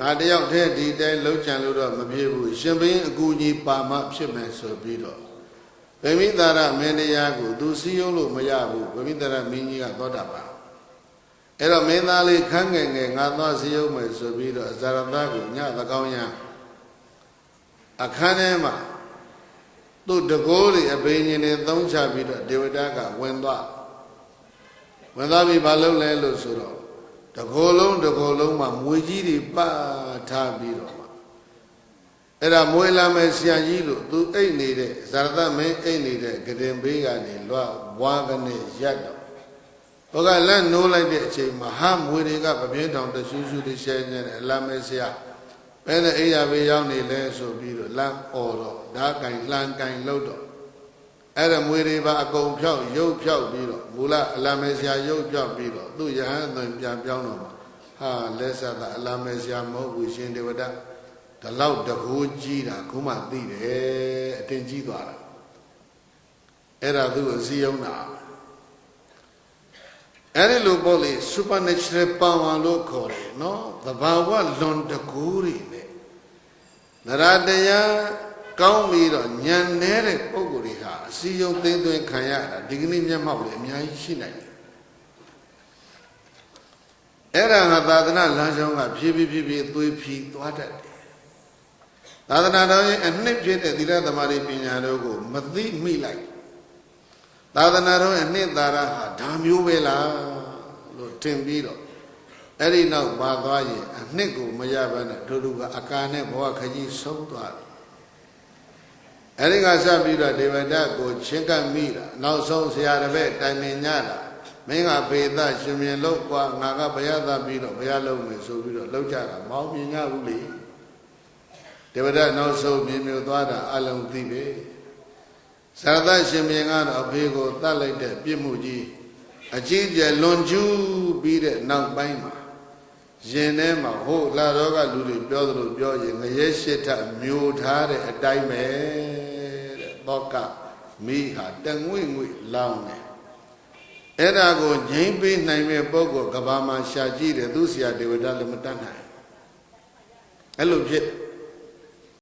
ငါတယောက်တည်းဒီတိုင်းလှုပ်ကြံလို့တော့မဖြစ်ဘူးရှင်ဘင်းအကူကြီးပါမဖြစ်မယ်ဆိုပြီးတော့ဗိမိတာရမင်းတရားကိုသူစည်းရုံးလို့မရဘူးဗိမိတာရမင်းကြီးကသောတာပန်အဲ့တော့မင်းသားလေးခန်းငယ်ငယ်ငါသွားစည်းရုံးမယ်ဆိုပြီးတော့ဇာရတကိုညသကောင်းရအခန်းထဲမှာသူ့တကိုးတွေအဘိညာဉ်တွေသုံးချပြီးတော့ဒေဝတာကဝင်သွားဝင်သွားပြီးမလုပ်လဲလို့ဆိုတော့ တကိုယ်လုံးတကိုယ်လုံးမှာမွေကြီးတွေပတ်ထားပြီးတော့မှအဲ့ဒါမွေလာမဲ့ဆရာကြီးလို့သူအိတ်နေတဲ့ဇာရတမင်းအိတ်နေတဲ့ဂရင်ဘေးကနေလွတ်ဝါကနေရက်တော့ဟောကလက်နိုးလိုက်တဲ့အချိန်မှာဟာမွေတွေကပပြင်းတောင်တရှူးရှူးတွေရှဲနေတယ်အလာမဲဆရာဘယ်နဲ့အိယာဘေးရောက်နေလဲဆိုပြီးတော့လမ်းអော်တော့ဓာတ်ကင်လှန်ကင်လို့တော့ အဲ့ဒါမွေတွေပါအကုန်ဖြောက်ရုပ်ဖြောက်ပြီးတော့မူလအလာမဲဆရာရုပ်ဖြောက်ပြီးတော့သူ့ယဟန်အသွင်ပြန်ပြောင်းတော့မှာဟာလက်ဆက်တာအလာမဲဆရာမဟုတ်ဘူးရှင်ဒေဝဒဒီလောက်တကူကြီးတာခုမှသိတယ်အတင်ကြီးသွားတာအဲ့ဒါသူ့ကိုစည်းရုံးတာအဲ့ဒီလိုပေါ့လေ supernatural power လို့ခေါ်တယ်နော်သဘာဝလွန်တကူတွေနဲ့နရတရား ကောင်းပြီးတော့ညံနေတဲ့ပုံကိုယ်တွေဟာအစည်းအရုံးသိမ့်သွင်းခံရတာဒီကနေ့မျက်မှောက်လေအများကြီးရှိနိုင်တယ်အဲ့ဒါကသာသနာလမ်းကြောင်းကဖြည်းဖြည်းဖြည်းဖြည်းသွေးဖြီးသွားတတ်တယ်သာသနာတော်ရဲ့အနှစ်ဖြစ်တဲ့သီလသမာဓိပညာတို့ကိုမသိမိလိုက်သာသနာတော်ရဲ့အနှစ်သာရဟာဒါမျိုးပဲလားလို့ထင်ပြီးတော့အဲ့ဒီနောက်ပါသွားရင်အနှစ်ကိုမရဘဲနဲ့တို့တို့ကအကာနဲ့ဘဝခကြီးဆုံးသွားတယ် အဲ့ဒီကစပြီးတော့ဒေဝဒတ်ကိုချင်းကပ်မိတာနောက်ဆုံးဆရာတစ်ပည့်တိုင်ပင်ညတာမင်းကဖေသရှင်မြင်လို့ကွာငါကဘုရားသားပြီးတော့ဘုရားလုံးမယ်ဆိုပြီးတော့လောက်ကြတာမောင်းမြင်ကြဘူးလေဒေဝဒတ်နောက်ဆုံးမြင်မြသွားတာအလုံးသိပဲဇာသရှင်မြင်ကတော့အဖေကိုတတ်လိုက်တဲ့ပြစ်မှုကြီးအကြီးကျယ်လွန်ကျူးပြီးတဲ့နောက်ပိုင်းမှာရင်ထဲမှာဟိုလာတော့ကလူတွေပြောသလိုပြောရင်ငရဲရှစ်ထမျိုးထားတဲ့အတိုင်းပဲ တဲ့တော့ကမိဟာတငွေ့ငွေ့လောင်းတယ်အဲ့ဒါကိုငိမ့်ပေးနိုင်မဲ့ပုဂ္ဂိုလ်ကဘာမှာရှာကြည့်တယ်သူဆရာဒေဝဒလည်းမတတ်နိုင်အဲ့လိုဖြစ်တယ်